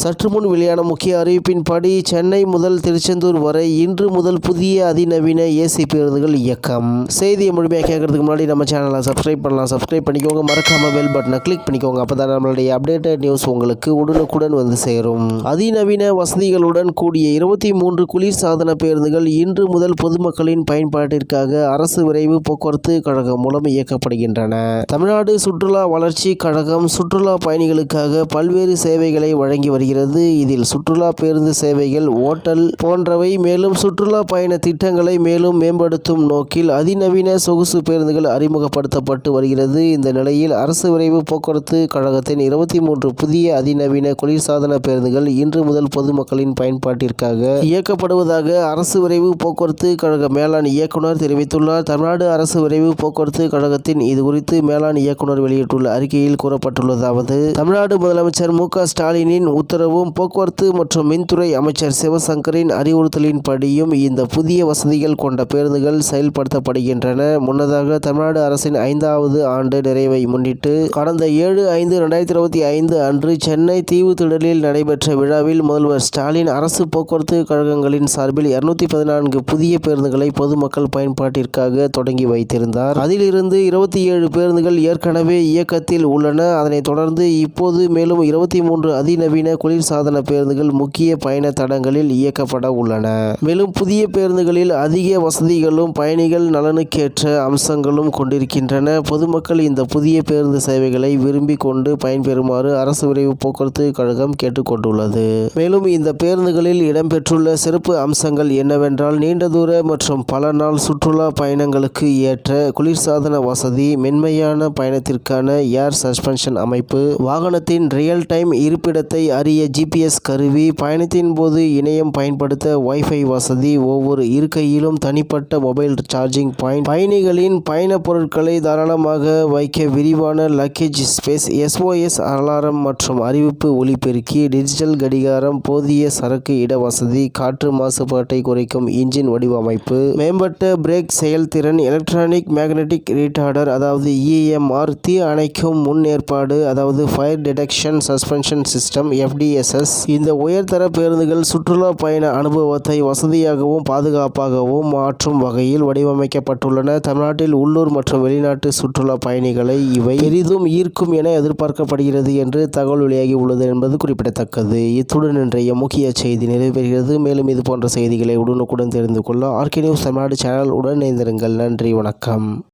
சற்று முன் வெளியான முக்கிய அறிவிப்பின்படி சென்னை முதல் திருச்செந்தூர் வரை இன்று முதல் புதிய அதிநவீன ஏசி பேருந்துகள் இயக்கம். செய்தியை முழுமையாக கேட்கறதுக்கு முன்னாடி நம்ம சேனலை சப்ஸ்கிரைப் பண்ணலாம். சப்ஸ்கிரைப் பண்ணிக்கோங்க. மறக்காம பெல் பட்டனை கிளிக் பண்ணிக்கோங்க. அப்பதான் நம்மளுடைய அப்டேட்டட் நியூஸ் உங்களுக்கு உடனுக்குடன் வந்து சேரும். அதிநவீன வசதிகளுடன் கூடிய இருபத்தி மூன்று குளிர்சாதன பேருந்துகள் இன்று முதல் பொதுமக்களின் பயன்பாட்டிற்காக அரசு விரைவு போக்குவரத்து கழகம் மூலம் இயக்கப்படுகின்றன. தமிழ்நாடு சுற்றுலா வளர்ச்சி கழகம் சுற்றுலா பயணிகளுக்காக பல்வேறு சேவைகளை வழங்கி வருகிறது. இதில் சுற்றுலா பேருந்து சேவைகள் ஓட்டல் போன்றவை மேலும் சுற்றுலா பயண திட்டங்களை மேலும் மேம்படுத்தும் நோக்கில் அதிநவீன சொகுசு பேருந்துகள் அறிமுகப்படுத்தப்பட்டு வருகிறது. இந்த நிலையில் அரசு விரைவு போக்குவரத்து கழகத்தின் இருபத்தி மூன்று புதிய அதிநவீன குளிர்சாதன பேருந்துகள் இன்று முதல் பொதுமக்களின் பயன்பாட்டிற்காக இயக்கப்படுவதாக அரசு விரைவு போக்குவரத்து கழக மேலாண் இயக்குனர் தெரிவித்துள்ளார். தமிழ்நாடு அரசு விரைவு போக்குவரத்து கழகத்தின் இது குறித்து மேலாண் இயக்குனர் வெளியிட்டுள்ள அறிக்கையில் கூறப்பட்டுள்ளதாவது தமிழ்நாடு முதலமைச்சர் மு க ஸ்டாலினின் உத்தரவும் போக்குவரத்து மற்றும் மின்துறை அமைச்சர் சிவசங்கரின் அறிவுறுத்தலின்படியும் இந்த புதிய வசதிகள் கொண்ட பேருந்துகள் செயல்படுத்தப்படுகின்றன. முன்னதாக தமிழ்நாடு அரசின் ஐந்தாவது ஆண்டு நிறைவை முன்னிட்டு கடந்த ஏழு ஐந்து ரெண்டாயிரத்தி இருபத்தி ஐந்து அன்று சென்னை தீவுத்திடலில் நடைபெற்ற விழாவில் முதல்வர் ஸ்டாலின் அரசு போக்குவரத்து கழகங்களின் சார்பில் இருநூத்தி பதினான்கு புதிய பேருந்துகளை பொதுமக்கள் பயன்பாட்டிற்காக தொடங்கி வைத்திருந்தார். அதிலிருந்து இருபத்தி ஏழு பேருந்துகள் ஏற்கனவே இயக்கத்தில் உள்ளன. அதனைத் தொடர்ந்து இப்போது மேலும் இருபத்தி மூன்று அதிநவீன குளிர்சாதன பேருந்துகள் முக்கிய பயண தடங்களில் இயக்கப்பட உள்ளன. மேலும் புதிய பேருந்துகளில் அதிக வசதிகளும் பயணிகள் நலனுக்கேற்ற அம்சங்களும் கொண்டிருக்கின்றன. பொதுமக்கள் இந்த புதிய பேருந்து சேவைகளை விரும்பி கொண்டு பயன்பெறுமாறு அரசு விரைவு போக்குவரத்து கழகம் கேட்டுக்கொண்டுள்ளது. மேலும் இந்த பேருந்துகளில் இடம்பெற்றுள்ள சிறப்பு அம்சங்கள் என்னவென்றால் நீண்ட தூர மற்றும் பல நாள் சுற்றுலா பயணங்களுக்கு ஏற்ற குளிர்சாதன வசதி மென்மையான பயணத்திற்கான ஏர் சஸ்பென்ஷன் அமைப்பு வாகனத்தின் ரியல் டைம் இருப்பிடத்தை அறிய ஜிபிஎஸ் கருவி பயணத்தின் போது இணையம் பயன்படுத்த வைஃபை வசதி ஒவ்வொரு இருக்கையிலும் தனிப்பட்ட மொபைல் சார்ஜிங் பாயிண்ட் பயணிகளின் பயண பொருட்களை தாராளமாக வைக்க விரிவான லக்கேஜ் ஸ்பேஸ் எஸ்ஓஎஸ் அலாரம் மற்றும் அறிவிப்பு ஒலிபெருக்கி டிஜிட்டல் கடிகாரம் போதிய சரக்கு இட வசதி காற்று மாசுபாட்டை குறைக்கும் இன்ஜின் வடிவமைப்பு மேம்பட்ட பிரேக் செயல்திறன் எலக்ட்ரானிக் மேக்னெட்டிக் ரீட்டார்டர் அதாவது இஎம்ஆர் தீ அணைக்கும் முன் ஏற்பாடு அதாவது fire detection suspension system FD FDSS இந்த உயர்தர பேருந்துகள் சுற்றுலா பயண அனுபவத்தை வசதியாகவும் பாதுகாப்பாகவும் மாற்றும் வகையில் வடிவமைக்கப்பட்டுள்ளன. தமிழ்நாட்டில் உள்ளூர் மற்றும் வெளிநாட்டு சுற்றுலா பயணிகளை இவை பெரிதும் ஈர்க்கும் என எதிர்பார்க்கப்படுகிறது என்று தகவல் வெளியாகி உள்ளது என்பது குறிப்பிடத்தக்கது. இத்துடன் இன்றைய முக்கிய செய்தி நிறைவேறுகிறது. மேலும் இது போன்ற செய்திகளை உடனுக்குடன் தெரிந்து கொள்ள ஆர்கே நியூஸ் தமிழ்நாடு சேனல் உடன் இணைந்திருங்கள். நன்றி வணக்கம்.